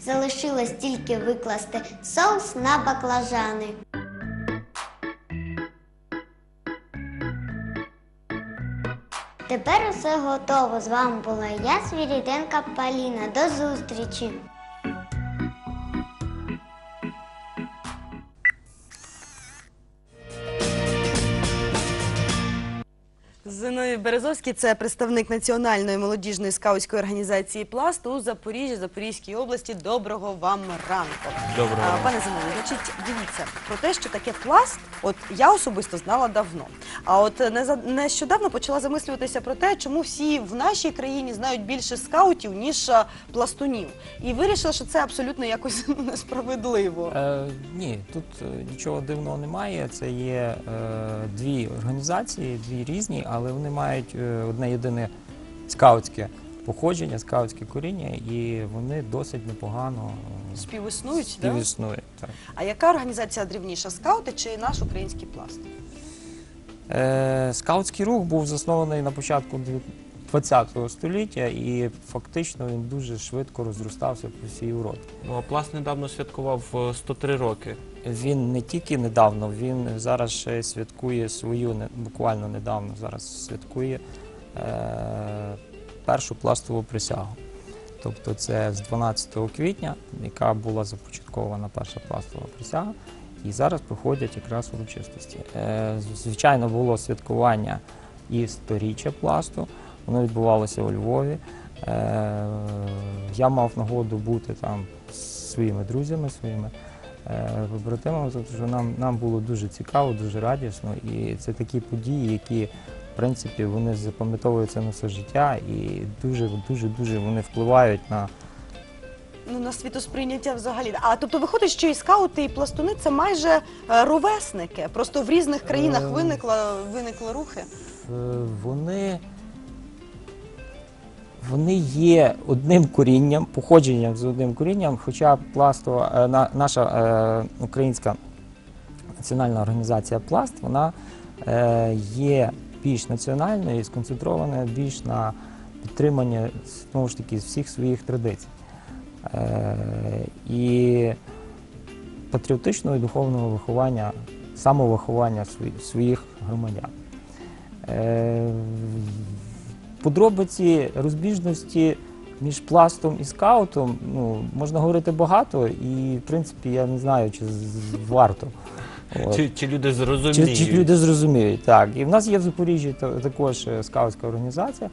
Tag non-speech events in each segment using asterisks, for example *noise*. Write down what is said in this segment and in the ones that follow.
Залишилось тільки викласти соус на баклажани. Тепер усе готово. З вами була я, Свіріденка Паліна. До зустрічі! Зиновій Березовський це представник національної молодіжної скаутської організації Пласт у Запоріжжі, Запорізькій області. Доброго вам ранку. Доброго А, ранку. Пане Зиновій, значить, дивіться про те, що таке пласт. От я особисто знала давно. А от не нещодавно почала замислюватися про те, чому всі в нашій країні знають більше скаутів ніж пластунів, і вирішила, що це абсолютно якось *laughs* несправедливо. Е, ні, тут е, нічого дивного немає. Це є е, дві організації, дві різні, але вони мають е, одне єдине скаутське походження, скаутське коріння, і вони досить непогано співіснують. Співіснують, да? Так. А яка організація дрівніша? Скаути чи наш український пласт? Е, скаутський рух був заснований на початку ХХ століття, і фактично він дуже швидко розростався по всій Європі. Ну, а Пласт недавно святкував е, 103 роки. Він не тільки недавно, він зараз ще святкує свою, буквально недавно зараз святкує е, першу пластову присягу. Тобто це з 12 квітня, яка була започаткована перша пластова присяга, і зараз проходять якраз урочистості. Е, звичайно, було святкування і сторіччя пласту, воно відбувалося у Львові. Е, я мав нагоду бути там з своїми друзями, своїми е, побратимами, тому що нам, нам було дуже цікаво, дуже радісно. І це такі події, які в принципі вони запам'ятовуються на все життя і дуже, дуже, дуже вони впливають на Ну, на світосприйняття взагалі. А тобто виходить, що і скаути, і пластуни це майже е, ровесники. Просто в різних країнах виникла, виникли рухи. Вони, вони є одним корінням, походженням з одним корінням, хоча пластова, е, наша е, українська національна організація Пласт, вона е, є більш національною і сконцентрована більш на підтримання знову ж таки всіх своїх традицій. І патріотичного і духовного виховання, самовиховання своїх громадян. Подробиці розбіжності між пластом і скаутом ну, можна говорити багато, і в принципі я не знаю, чи з- варто. От. Чи, чи люди зрозуміють? чи люди зрозуміють, так. І в нас є в Запоріжжі та- також е, скаутська організація.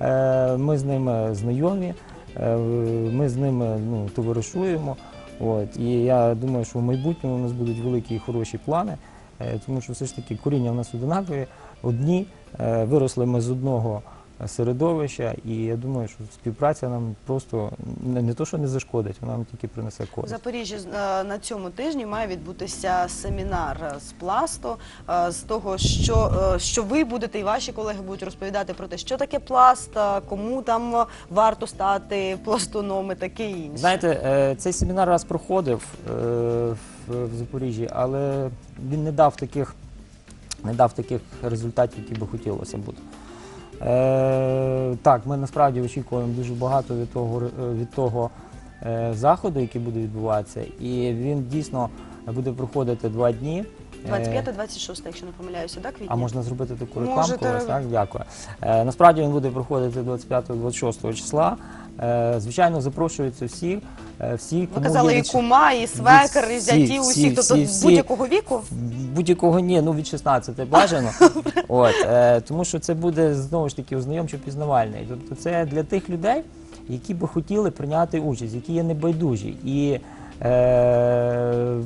Е, Ми з ними знайомі, е, ми з ними ну, товаришуємо. От. І я думаю, що в майбутньому у нас будуть великі і хороші плани, е, тому що все ж таки коріння в нас однакові, одні, е, виросли ми з одного середовища, і я думаю, що співпраця нам просто не, не то, що не зашкодить, вона нам тільки принесе В користь. Запоріжжі е, на цьому тижні має відбутися семінар е, з пласту, е, з того, що, е, що ви будете і ваші колеги будуть розповідати про те, що таке пласт, е, кому там варто стати пластуном і таке інше. Знаєте, е, цей семінар раз проходив е, в в Запоріжжі, але він не дав таких, не дав таких результатів, які би хотілося бути. Е, Так, ми насправді очікуємо дуже багато від того, від того е, заходу, який буде відбуватися, і він дійсно буде проходити два дні. Е, 25-26, якщо не помиляюся, так, квітня? а можна зробити таку Можете рекламку? вас. Так, дякую. Е, насправді він буде проходити 25-26 числа. Е, звичайно, запрошуються всі. Е, всі Ви казали є і від- кума, і свекер, і всі, зяті, всі, усі, тобто всі, всі. будь-якого віку. Будь-якого ні, ну від 16 бажано. *laughs* От, е, тому що це буде знову ж таки ознайомчо пізнавальний. Тобто це для тих людей, які би хотіли прийняти участь, які є небайдужі. І е,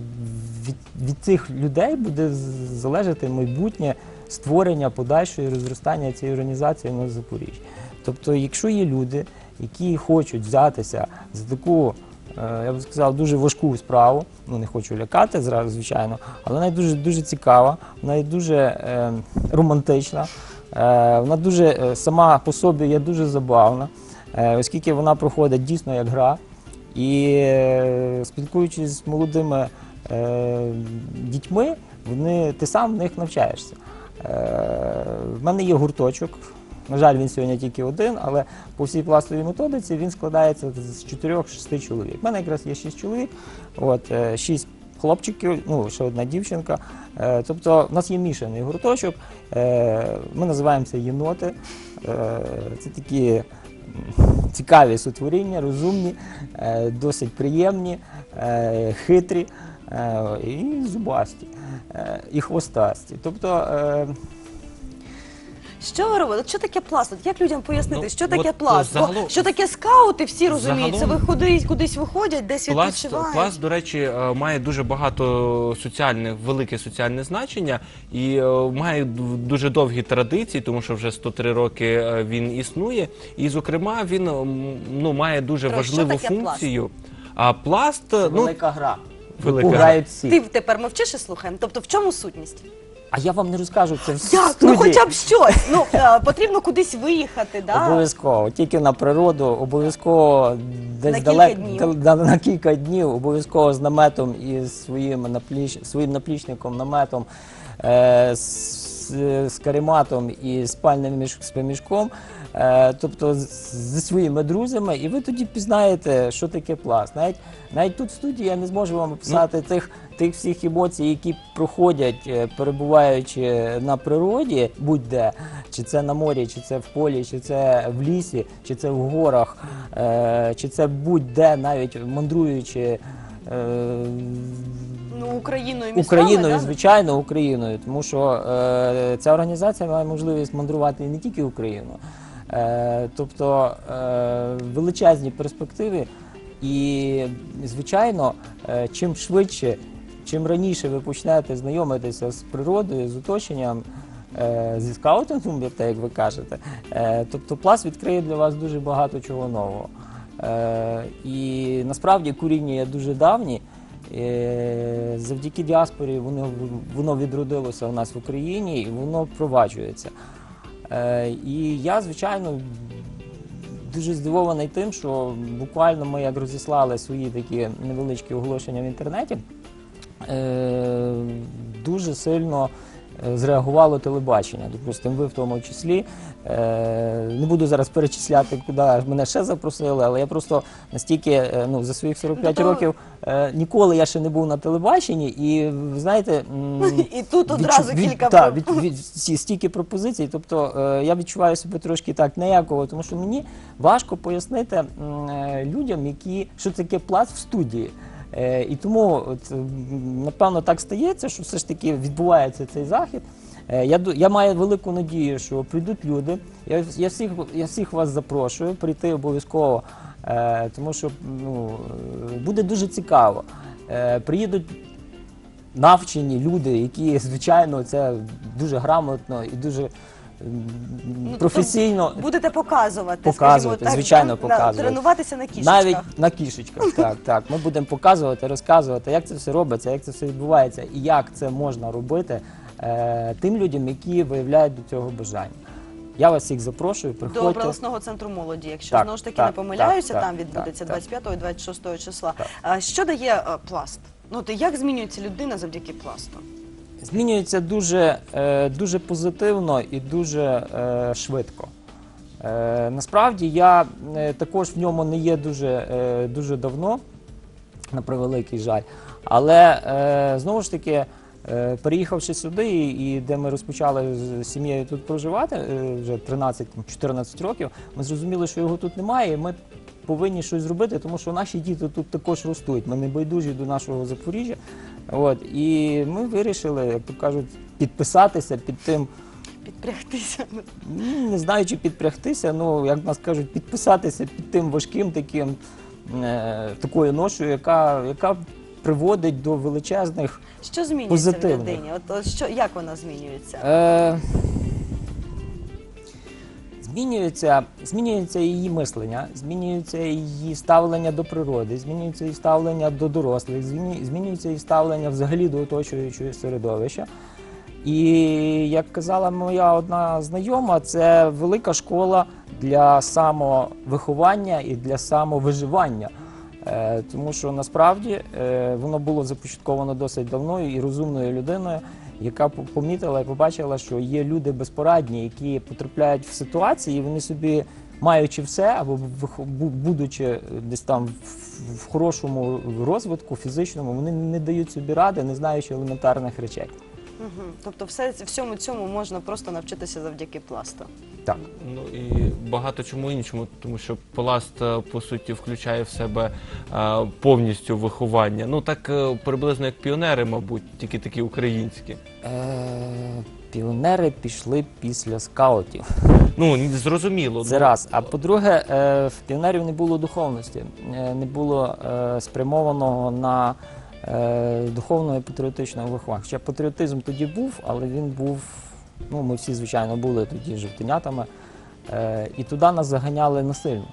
від, від цих людей буде залежати майбутнє створення подальшої розростання цієї організації на Запоріжжі. Тобто, якщо є люди, які хочуть взятися за таку я б сказав, дуже важку справу. Ну не хочу лякати зразу, звичайно, але вона дуже дуже цікава, вона дуже е, романтична, е, вона дуже е, сама по собі є дуже забавна, е, оскільки вона проходить дійсно як гра. І е, спілкуючись з молодими е, дітьми, вони, ти сам в них навчаєшся. Е, в мене є гурточок На жаль, він сьогодні тільки один, але по всій пластовій методиці він складається з 4-6 чоловік. У мене якраз є 6 чоловік, от, 6 хлопчиків, ну, ще одна дівчинка. Е, Тобто в нас є мішаний гурточок, Е, ми називаємося єноти. Е, Це такі цікаві сотворіння, розумні, е, досить приємні, е, хитрі е, і зубасті, е, і хвостасті. Тобто е, Що ви робите? Що таке пласт? Як людям пояснити, Ну, що таке от, пласт? Бо загалом- що таке скаути, всі розуміють. Це Загалом- кудись, кудись виходять, десь Пласт, відпочивають. пласт, до речі, е, має дуже багато соціальних, велике соціальне значення і е, має дуже довгі традиції, тому що вже 103 роки е, він існує. І, зокрема, він м, ну, має дуже що важливу таке пласт? функцію. А пласт, е, ну, велика гра. велика грають всі. Ти тепер мовчиш і слухаємо. Тобто в чому сутність? А я вам не розкажу це в Як? студії. Ну хоча б щось. Ну е, потрібно кудись виїхати, да? Обов'язково, тільки на природу, обов'язково десь На кілька далеко днів. на, на кілька днів, обов'язково з наметом і з своїм напліч, своїм наплічником, наметом, е, з, з карематом і спальним між, з поміжком, е, тобто з- зі своїми друзями, і ви тоді пізнаєте, що таке пласт. Навіть, навіть тут в студії я не зможу вам описати тих, тих всіх емоцій, які проходять, е, перебуваючи на природі, будь-де, чи це на морі, чи це в полі, чи це в лісі, чи це в горах, е, чи це будь-де, навіть мандруючи. е, Ну, Україною містами, Україною, да? звичайно, Україною, тому що е, ця організація має можливість мандрувати не тільки Україну, е, тобто е, величезні перспективи. І, звичайно, е, чим швидше, чим раніше ви почнете знайомитися з природою, з оточенням, е, зі скаутингом, як ви кажете, е, тобто пласт відкриє для вас дуже багато чого нового. Е, І насправді куріння є дуже давні. Завдяки діаспорі воно, воно відродилося у нас в Україні і воно впроваджується. І я, звичайно, дуже здивований тим, що буквально ми як розіслали свої такі невеличкі оголошення в інтернеті, дуже сильно е, зреагувало телебачення. Допустимо, ви в тому числі. Е, Не буду зараз перечисляти, куди мене ще запросили, але я просто настільки е, ну, за своїх 45 Ну, то- років е, ніколи я ще не був на телебаченні, і ви знаєте, І тут одразу від- кілька та, про- від, від, стільки пропозицій. Тобто е, я відчуваю себе трошки так неяково, тому що мені важко пояснити е, людям, які що таке плац в студії. Е, і тому, от, напевно, так стається, що все ж таки відбувається цей захід. Е, Я, я маю велику надію, що прийдуть люди. Я, я, всіх, я всіх вас запрошую прийти обов'язково, е, тому що ну, е, буде дуже цікаво. Е, приїдуть навчені люди, які, звичайно, це дуже грамотно і дуже Ну, професійно. тобто Будете показувати, Показувати, скажімо так, звичайно, да? показувати. тренуватися на кішечках. Навіть на кішечках, так, так. Ми будемо показувати, розказувати, як це все робиться, як це все відбувається і як це можна робити е, тим людям, які виявляють до цього бажання. Я вас всіх запрошую, До приходьте. обласного центру молоді, якщо Так, знову ж таки так, не помиляюся, так, там так, відбудеться так, 25 і 26 числа. Так. А що дає е, пласт? Ну, то як змінюється людина завдяки пласту? Змінюється дуже, е, дуже позитивно і дуже е, швидко. Е, насправді я також в ньому не є дуже, дуже давно, на превеликий жаль. Але знову ж таки, переїхавши сюди, і, де ми розпочали з сім'єю тут проживати вже 13-14 років, ми зрозуміли, що його тут немає. і Ми повинні щось зробити, тому що наші діти тут також ростуть. Ми не байдужі до нашого Запоріжжя. От, і ми вирішили, як то кажуть, підписатися під тим. Підпрягтися. Ну, не знаю, чи підпрягтися, ну, як нас кажуть, підписатися під тим важким таким, е, такою ношою, яка, яка приводить до величезних. Що змінюється Позитивно. в людині? От, от що, як вона змінюється? Е, змінюється, змінюється її мислення, змінюється її ставлення до природи, змінюється її ставлення до дорослих, змінюється її ставлення взагалі до оточуючого середовища. І як казала моя одна знайома, це велика школа для самовиховання і для самовиживання. Е, тому що насправді е, воно було започатковано досить давно і розумною людиною, яка помітила і побачила, що є люди безпорадні, які потрапляють в ситуації, і вони собі. Маючи все, або будучи десь там в хорошому розвитку фізичному, вони не дають собі ради, не знаючи елементарних речей. Тобто, все всьому цьому можна просто навчитися завдяки пласту. Так. Ну і багато чому іншому, тому що пласт е, по суті включає в себе е, повністю виховання. Ну так е, приблизно як піонери, мабуть, тільки такі українські. Е, піонери пішли після скаутів. Ну ні, зрозуміло. Це раз. А по-друге, е, в піонерів не було духовності, е, не було е, спрямованого на духовного і патріотичного виховання. Хоча патріотизм тоді був, але він був, ну ми всі, звичайно, були тоді жовтенятами, е, і туди нас заганяли насильно.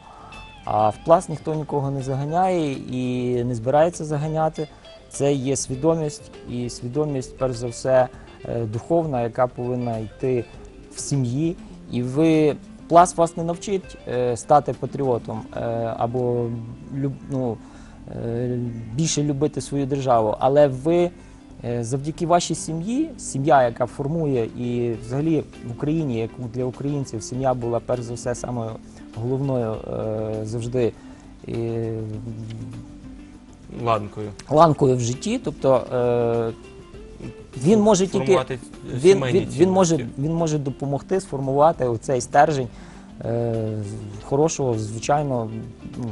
А в пласт ніхто нікого не заганяє і не збирається заганяти. Це є свідомість, і свідомість, перш за все, е, духовна, яка повинна йти в сім'ї. І ви пласт вас не навчить е, стати патріотом е, або ну, е, більше любити свою державу, але ви е, завдяки вашій сім'ї, сім'я, яка формує і взагалі в Україні, як для українців, сім'я була перш за все самою головною е, завжди. е, ланкою. ланкою в житті, тобто е, він може тільки він, він, він, може, він може допомогти сформувати оцей стержень е, хорошого, звичайно, ну,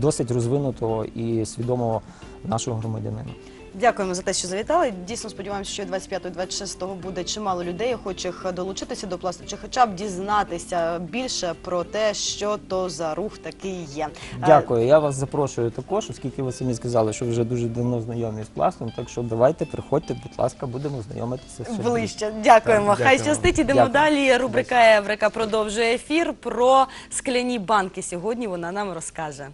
досить розвинутого і свідомого нашого громадянина. Дякуємо за те, що завітали. Дійсно сподіваємося, що 25-26 буде чимало людей, охочих долучитися до пласту, чи хоча б дізнатися більше про те, що то за рух такий є. Е, Дякую. Я вас запрошую також, оскільки ви самі сказали, що ви вже дуже давно знайомі з пластом. Так що давайте, приходьте, будь ласка, будемо знайомитися ще. Ближче, дякуємо. Так, Хай щастить. Ідемо Дякую. далі. Рубрика Еврика продовжує ефір про скляні банки. Сьогодні вона нам розкаже.